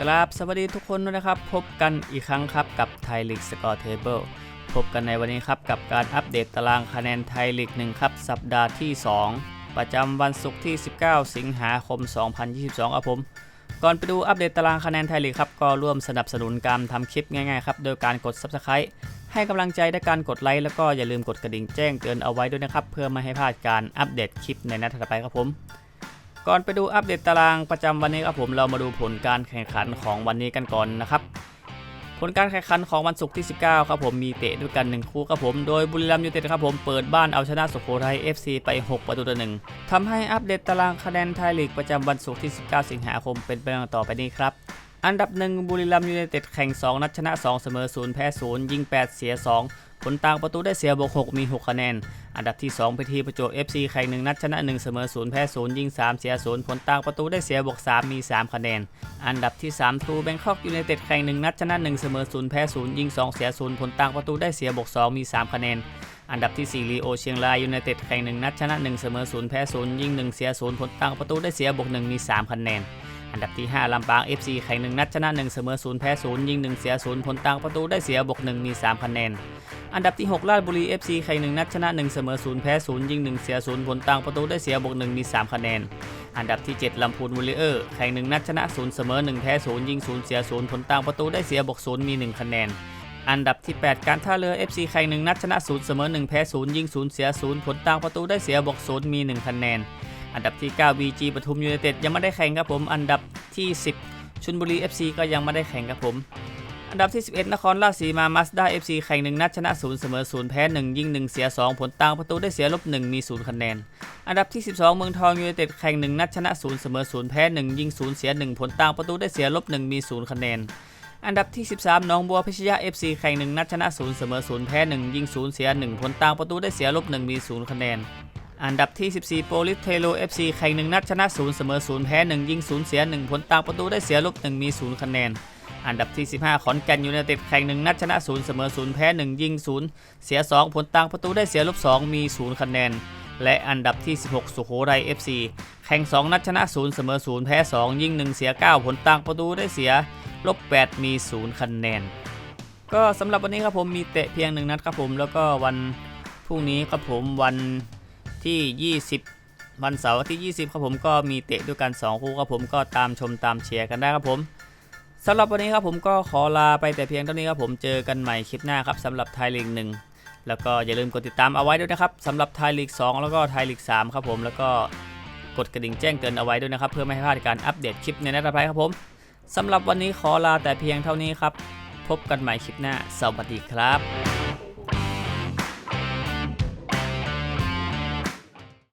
กราบสวัสดีทุกคนด้วยนะครับ พบกันอีกครั้งครับกับไทยลีกสกอร์เทเบิลพบกันในวันนี้ครับกับการอัปเดตตารางคะแนนไทยลีกหนึ่งครับสัปดาห์ที่ 2 ประจำวันศุกร์ที่ 19 สิงหาคม 2022ครับผม ก่อนไปดูอัปเดตตารางคะแนนไทยลีกครับก็ร่วมสนับสนุนการทำคลิปง่ายๆครับโดยการกด Subscribe ให้กำลังใจด้วยการกดไลค์แล้วก็อย่าลืมกดกระดิ่งแจ้งเตือนเอาไว้ด้วยนะครับเพื่อไม่ให้พลาดการอัปเดตคลิปในนัดถัดไปครับผม ก่อนไปดูอัปเดตตารางประจำวันนี้ครับผมเรามาดูผลการแข่งขันของวันนี้กันก่อนนะครับผลการแข่งขันของวันศุกร์ที่ 19 ครับผมมีเตะด้วยกัน 1 คู่ครับผม โดยบุรีรัมย์ยูไนเต็ดครับผมเปิดบ้านเอาชนะสุโขทัย FC ไป 6 ประตูต่อหนึ่งทำให้อัปเดตตารางคะแนนไทยลีกประจำวันศุกร์ที่ 19 สิงหาคมเป็นไปดังต่อไปนี้ครับ อันดับหนึ่งบุรีรัมย์ยูไนเต็ดแข่ง 2 นัดชนะ 2 เสมอ 0 แพ้ 0 ยิง 8 เสีย 2 ผลต่างประตูได้เสียบวก6มี 6 คะแนน อันดับที่2ไปที่ประจวบ FC แข่ง1นัดชนะ 1 เสมอ0แพ้0ยิง 3 เสีย 0 ผลต่างประตูได้เสียบวก 3 มี 3 คะแนน อันดับที่3ทูแบงคอกยูไนเต็ดแข่ง1นัดชนะ 1 เสมอ0แพ้0ยิง 2 เสีย 0 ผลต่างประตูได้เสียบวก 2 มี 3 คะแนนอันดับที่ 4 ลีโอเชียงรายยูไนเต็ดแข่ง 1 นัดชนะ 1 เสมอ 0 แพ้ 0 ยิง 1 เสีย 0 ผลต่างประตูได้เสียบวก 1 มี 3 คะแนน อันดับที่ 5 ลำปาง FC แข่ง 1 นัดชนะ 1 เสมอ 0 แพ้ 0 ยิง 1 เสีย 0 ผลต่างประตูได้เสียบวก 1 มี 3 คะแนน อันดับที่ 6 ราชบุรี FC แข่ง1นัดชนะ 1 เสมอ 0 แพ้ 0 ยิง 1 เสีย 0 ผลต่างประตูได้เสียบวก1มี 3 คะแนน อันดับที่ 7 ลำพูนวอลเลเยอร์ แข่ง 1 นัดชนะ 0 เสมอ 1 แพ้ 0 ยิง 0 เสีย 0 ผลต่างประตูได้เสียบวก0มี 1 คะแนน อันดับที่ 8 การท่าเรือ FC แข่ง 1 นัดชนะ 0 เสมอ 1 แพ้ 0 ยิง 0 เสีย 0 ผลต่างประตูได้เสียบวก0มี 1 คะแนน อันดับที่ 9 BG ปทุมยูไนเต็ดยังไม่ได้แข่งครับผม อันดับที่ 10ชุนบุรี FC ก็ยังไม่ได้แข่งครับผม อันดับที่ 11 นครราชสีมามาสด้า FC แข่ง 1 นัดชนะ 0 เสมอ 0 แพ้ 1 ยิง 1 เสีย 2 ผลต่างประตูได้เสียลบ 1 มี 0 คะแนน อันดับที่ 12 เมืองทองยูไนเต็ดแข่ง 1 นัดชนะ 0 เสมอ 0 แพ้ 1 ยิง 0 เสีย 1 ผลต่างประตูได้เสียลบ 1 มี 0 คะแนน อันดับที่ 13หนองบัวพิชยา FC แข่ง 1 นัดชนะ 0 เสมอ 0 แพ้ 1 ยิง 0 เสีย 1 ผลต่างประตูได้เสียลบ 1 มี 0 คะแนนอันดับที่ 14 โปลิสเทโล FC แข่ง 1 นัดชนะ 0 เสมอ 0 แพ้ 1 ยิง 0 เสีย 1 ผลต่างประตูได้เสียลบ 1 มี 0 คะแนน อันดับที่ 15 ขอนแก่นยูไนเต็ดแข่ง1นัดชนะ 0 เสมอ 0 แพ้ 1 ยิง 0 เสีย 2 ผลต่างประตูได้เสียลบ 2 มี 0 คะแนน และอันดับที่ 16 สุโขทัย FC แข่ง 2 นัดชนะ 0 เสมอ 0 แพ้ 2 ยิง 1 เสีย 9 ผลต่างประตูได้เสียลบ 8 มี 0 คะแนน ก็สำหรับวันนี้ครับผมมีเตะเพียงหนึ่งนัดครับผมแล้วก็วันพรุ่งนี้ครับผมวันที่ 20วันเสาร์ที่ 20 ครับผมก็มีเตะด้วยกัน 2 คู่ครับผมก็ตามชมตามเชียร์กันได้ครับผม สำหรับวันนี้ครับผมก็ขอลาไปแต่เพียงเท่านี้ครับผมเจอกันใหม่คลิปหน้าครับสำหรับไทยลีกหนึ่งแล้วก็อย่าลืมกดติดตามเอาไว้ด้วยนะครับสำหรับไทยลีก2แล้วก็ไทยลีก3ครับผมแล้วก็กดกระดิ่งแจ้งเตือนเอาไว้ด้วยนะครับเพื่อไม่ให้พลาดการอัปเดตคลิปในนัดต่อไปครับผมสำหรับวันนี้ขอลาแต่เพียงเท่านี้ครับ พบกันใหม่คลิปหน้า สวัสดีครับ